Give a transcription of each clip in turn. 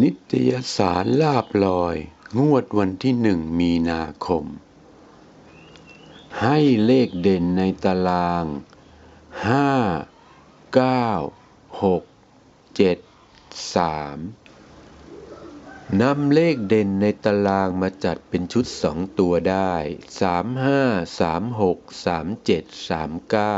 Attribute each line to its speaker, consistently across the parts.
Speaker 1: นิตยสารลาบลอย งวดวันที่หนึ่งมีนาคม ให้เลขเด่นในตารางห้าเก้าหกเจ็ดสามนำเลขเด่นในตารางมาจัดเป็นชุดสองตัวได้สามห้าสามหกสามเจ็ดสามเก้า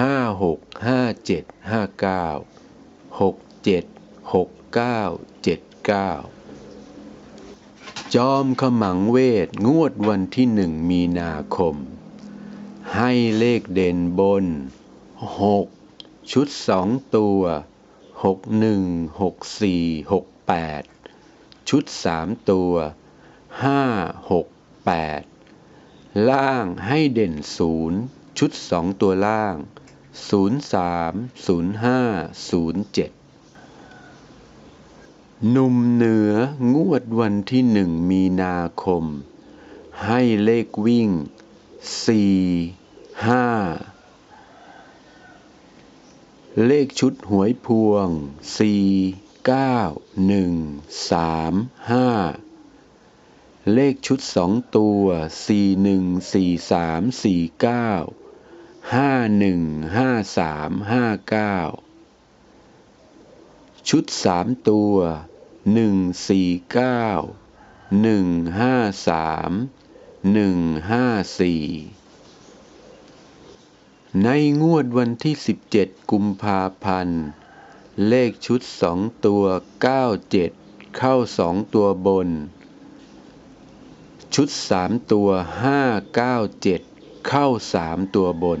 Speaker 1: ห้าหกห้าเจ็ดห้าเก้าหกเจ็ดหก กสามเจ็ดสามเก้าเจ็ดเก้าจอมขมังเวท งวดวันที่หนึ่งมีนาคม ให้เลขเด่นบนหกชุดสองตัวหกหนึ่งหกสี่หกแปดชุดสามตัวห้าหกแปดล่างให้เด่นศูนย์ชุดสองตัวล่างศูนย์สามศูนย์ หนุ่มเหนืองวดวันที่หนึ่งมีนาคม ให้เลขวิ่งสี่ห้าเลขชุดหวยพวงสี่เก้าหนึ่งสามห้าเลขชุดสองตัวสี่หนึ่งสี่สามสี่เก้าห้าหนึ่งห้าสามห้าเก้า ชุดสามตัวหนึ่งสี่เก้าหนึ่งห้าสามหนึ่งห้าสี่ในงวดวันที่17กุมภาพันธ์ เลขชุดสองตัว97เจ็ดเข้าสองตัวบน ชุดสามตัว597เข้าสามตัวบน